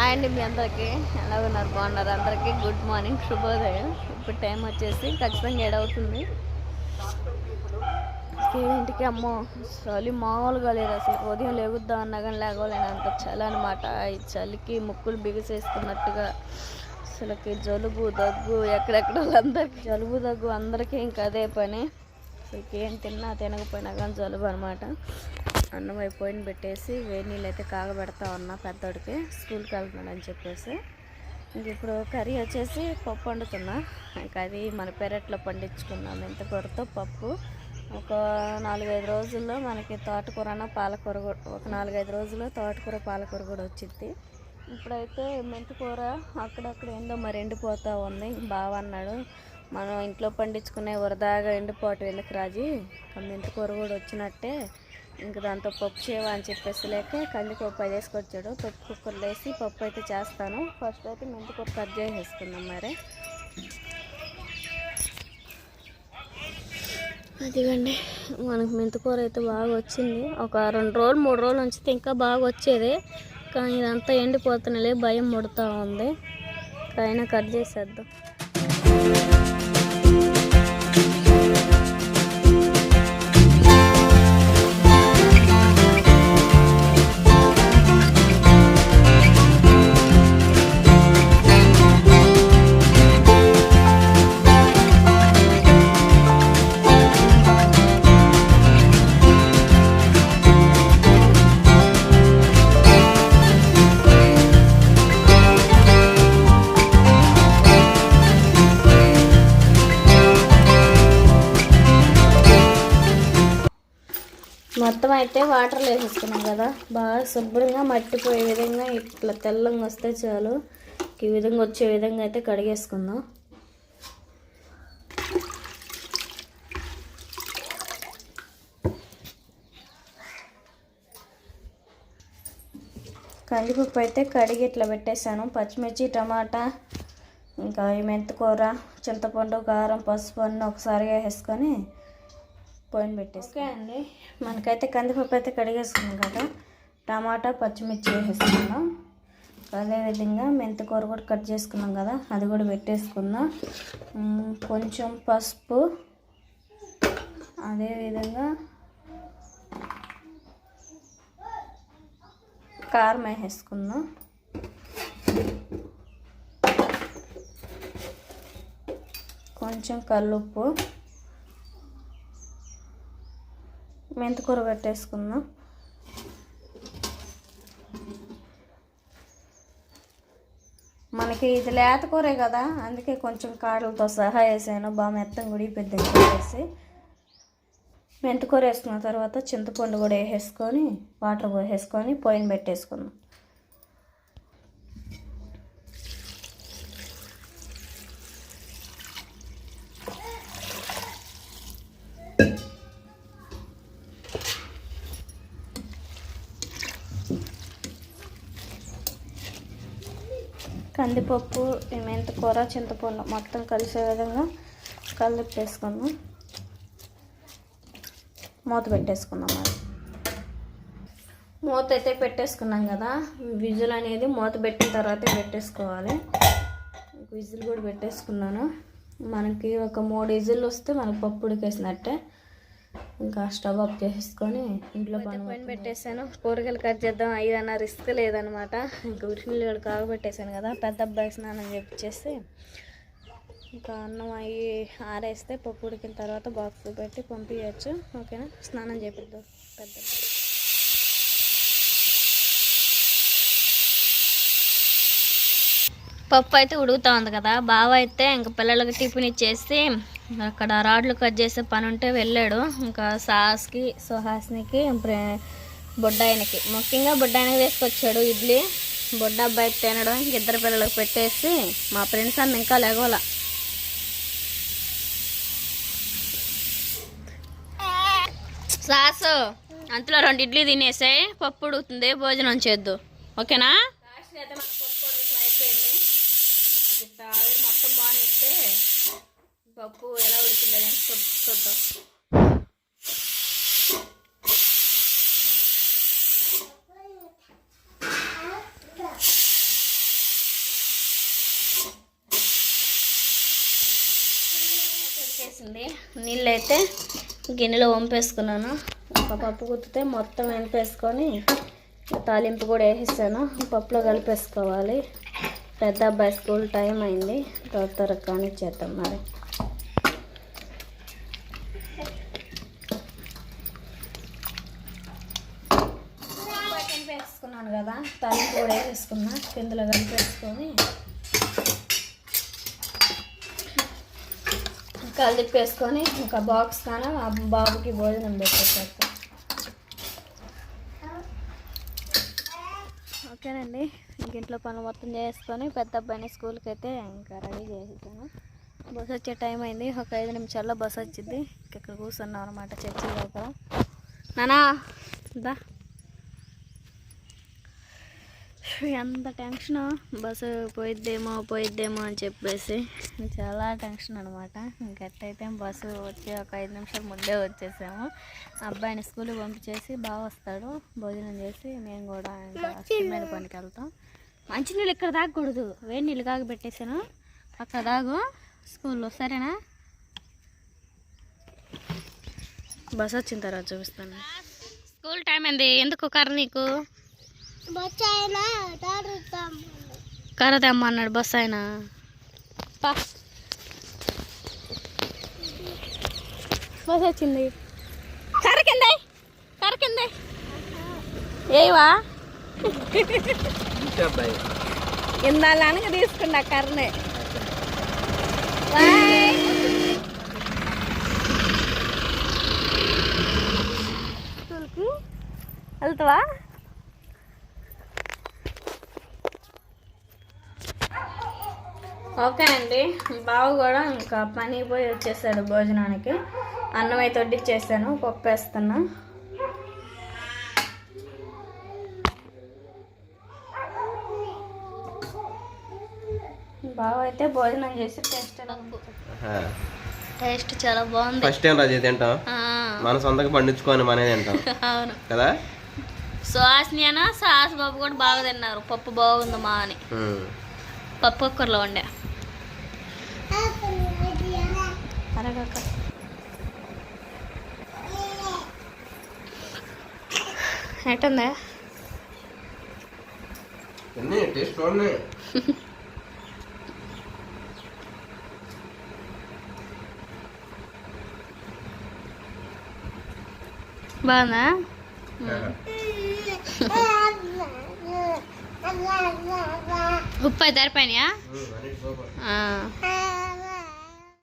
Hi అండి మీ అందరికీ. ఎలా ఉన్నారు? బాగున్నారు? అందరికీ గుడ్ మార్నింగ్ శుభోదయం. ఇప్పుడు టైం వచ్చేసి ఖచ్చితంగా ఏడవుతుంది. ఏంటికి అమ్మో చలి మామూలుగా లేదు అసలు. ఉదయం లేగుద్దాం అన్నా కానీ లేగలేను అంత చలి అనమాట ఈ చలికి ముక్కులు బిగిసేసుకున్నట్టుగా అసలుకి జలుబు దగ్గు ఎక్కడెక్కడ వాళ్ళందరికీ. జలుబు దగ్గు అందరికీ ఇంకా అదే పని. అసలుకి ఏం తిన్నా తినకపోయినా కానీ జలుబు అనమాట అన్నం అయిపోయిన పెట్టేసి వేడి నీళ్ళు అయితే కాగబెడతా ఉన్నా పెద్దోడికి. స్కూల్కి వెళ్తున్నాడని చెప్పేసి. ఇంక ఇప్పుడు కర్రీ వచ్చేసి పప్పు వండుతున్నా. ఇంకా అది మన పెరట్లో పండించుకున్నాం మెంతకూరతో పప్పు? ఒక నాలుగైదు రోజుల్లో మనకి తోటకూరన పాలకూర కూడా ఒక నాలుగైదు రోజుల్లో తోటకూర పాలకూర కూడా వచ్చింది ఇప్పుడైతే మెంతికూర అక్కడక్కడ ఏందో మరి ఎండిపోతూ ఉంది. బావ అన్నాడు మనం ఇంట్లో పండించుకునే వరదాగా ఎండిపోవటం ఎందుకు రాజీ మెంతకూర మెంతికూర కూడా వచ్చినట్టే. ఇంక దాంతో పప్పు చేయవా అని చెప్పేసి లేక కందిపప్పు అది వేసుకొచ్చాడు. పప్పు కుక్కర్లో వేసి పప్పు అయితే చేస్తాను. ఫస్ట్ అయితే మెంతికూర కట్ చేసేసుకుందాం మరి. అదిగండి మనకు మెంతికూర అయితే బాగా వచ్చింది. ఒక రెండు రోజులు మూడు రోజులు ఉంచితే ఇంకా బాగా వచ్చేది. కానీ ఇదంతా ఎండిపోతున్నలే భయం ముడుతూ ఉంది. అయినా కట్ చేసేద్దాం. అయితే వాటర్లో వేసేసుకున్నాం కదా. బాగా శుభ్రంగా మట్టిపోయే విధంగా ఇట్లా తెల్లంగా వస్తే చాలు. ఈ విధంగా వచ్చే విధంగా అయితే కడిగేసుకుందాం. కందిపప్పు అయితే కడిగి ఇట్లా పెట్టేశాను. పచ్చిమిర్చి టమాటా ఇంకా ఈ మెంతికూర చింతపండు కారం పసుపు అన్నీ ఒకసారిగా వేసుకొని పోయిన పెట్టేసి ఓకే అండి. మనకైతే కందిపప్పు అయితే కడిగేసుకున్నాం కదా. టమాటా పచ్చిమిర్చి వేసేసుకున్నాం. అదేవిధంగా మెంతికూర కూడా కట్ చేసుకున్నాం కదా. అది కూడా పెట్టేసుకుందాం మ్, కొంచెం పసుపు. అదేవిధంగా కారం వేసేసుకుందాం కొంచెం కల్లుప్పు. మెంతికూర పెట్టేసుకుందాం. మనకి ఇది లేత కూరే కదా అందుకే కొంచెం కాడలతో సహా వేసాను. బాగా మెత్తం గుడి పెద్ద వేసి మెంతికూర వేసుకున్న తర్వాత చింతపండు కూడా వేసేసుకొని వాటర్ పోసేసుకొని పోయిన పెట్టేసుకుందాం. కందిపప్పు మెంతకూర చింతపండు మొత్తం కలిసే విధంగా కలిపేసుకుందాం. మూత పెట్టేసుకుందాం మరి. మూత అయితే పెట్టేసుకున్నాం కదా. విజిల్ అనేది మూత పెట్టిన తర్వాతే పెట్టేసుకోవాలి. విజిల్ కూడా పెట్టేసుకున్నాను. మనకి ఒక మూడు విజిల్ వస్తే మనకు పప్పు ఉడికేసినట్టే. ఇంకా స్టవ్ ఆఫ్ చేసేసుకొని ఇంట్లో పని పెట్టేశాను. కూరగాయలు కట్ చేద్దాం. అయ్యన్న రిస్క్ లేదనమాట ఇంకా ఉరికిళ్ళు కూడా కాగబెట్టేశాను కదా. పెద్ద అబ్బాయి స్నానం చేపించేసి ఇంకా అన్నం అయ్యి ఆరేస్తే పప్పు ఉడికిన తర్వాత బాక్స్ పెట్టి పంపించచ్చు ఓకేనా? స్నానం చేపిద్దాం. పెద్ద పప్పు అయితే ఉడుకుతా ఉంది కదా. బావ అయితే ఇంకా పిల్లలకి టిఫిన్ ఇచ్చేసి అక్కడ రాడ్లు కట్ చేసే పని ఉంటే వెళ్ళాడు. ఇంకా సాస్కి సుహాస్నికి బొడ్డాయనకి. ముఖ్యంగా బొడ్డాయనకి వేసుకొచ్చాడు ఇడ్లీ. బొడ్డ అబ్బాయి తినడం ఇంక ఇద్దరు పిల్లలకు పెట్టేసి మా ఫ్రెండ్స్ అన్న ఇంకా లేవల. సాసు అంతలో రెండు ఇడ్లీ తినేసాయి. పప్పు ఉడుకుతుంది భోజనం చేద్దు. ఓకేనా? ఇట్లా ఆవిరి మొత్తం బాగానే పప్పు ఎలా ఉడికిందని చూద్దాం. నీళ్ళు అయితే గిన్నెలో వంపేసుకున్నాను. ఒక పప్పు గుర్తితే మొత్తం వెనిపేసుకొని తాలింపు కూడా వేసేసాను. పప్పులో కలిపేసుకోవాలి. పెద్ద అబ్బాయి స్కూల్ టైం అయింది. త్వర త్వరగా కానిచ్చేద్దాం మరి. వేసుకున్నాను కదా తాలింపు కూడా వేసేసుకున్నా కిందలో కలిపేసుకొని కలిపేసుకొని ఒక బాక్స్ కాన ఆ బాబుకి భోజనం పెట్టేసాక ఓకేనండి. ఇంక ఇంట్లో పనులు మొత్తం చేసుకొని పెద్ద అబ్బాయిని స్కూల్కి అయితే ఇంకా రెడీ చేసేసాను. బస్సు వచ్చే టైం అయింది. ఒక ఐదు నిమిషాల్లో బస్సు వచ్చింది ఇక్కడ కూర్చున్నాం అనమాట చర్చి దగ్గర నానా దా. ఎంత టెన్షన్. బస్సు పోయిద్దేమో పోయిద్దేమో అని చెప్పేసి. చాలా టెన్షన్ అనమాట ఇంకట్టయితే బస్సు వచ్చి ఒక ఐదు నిమిషాలు ముందే వచ్చేసాము. అబ్బాయిని స్కూల్కి పంపించేసి బాగా వస్తాడు. భోజనం చేసి మేము కూడా ఇంకా పనికి వెళ్తాం. మంచినీళ్ళు ఇక్కడ తాగకూడదు. వేడి నీళ్ళు కాగ పెట్టేసాను అక్కడ తాగు. స్కూల్లో సరేనా? బస్ వచ్చిన తర్వాత చూపిస్తాను. స్కూల్ టైం అయింది ఎందుకు కర్ర నీకు? కర్ర తెమ్మన్నాడు బస్ ఆయన బస్ వచ్చింది. కర్ర కింద కర్ర కింద ఏవా ఇందాలనక తీసుకున్నా కర్రనే. బాయ్ స్కూల్కి వెళ్తావా? ఓకే అండి. బావ కూడా ఇంకా పని పోయి వచ్చేసాడు భోజనానికి. అన్నం అయితే వడ్డిచ్చేసాను పప్పు వేస్తున్నా బావ అయితే భోజనం చేసి టేస్ట్ టేస్ట్ చాలా బాగుంది. ఫస్ట్ టైం రాజు తింటాం ఆ, మన సొంతంగా పండించుకొని మనే తింటాం. అవును. కదా? సుహాసిని అన్న సాస్ బాబు కూడా బాగా తిన్నారు. పప్పు బాగుందమ్మా అని. ఉమ్. పప్పు కుక్కర్లో వండా. అరగక. ఎట్టుందా ఎన్ని? టేస్ట్ చూడండి బాగుందా ఉప్పు అయితే సరిపోయినాయా?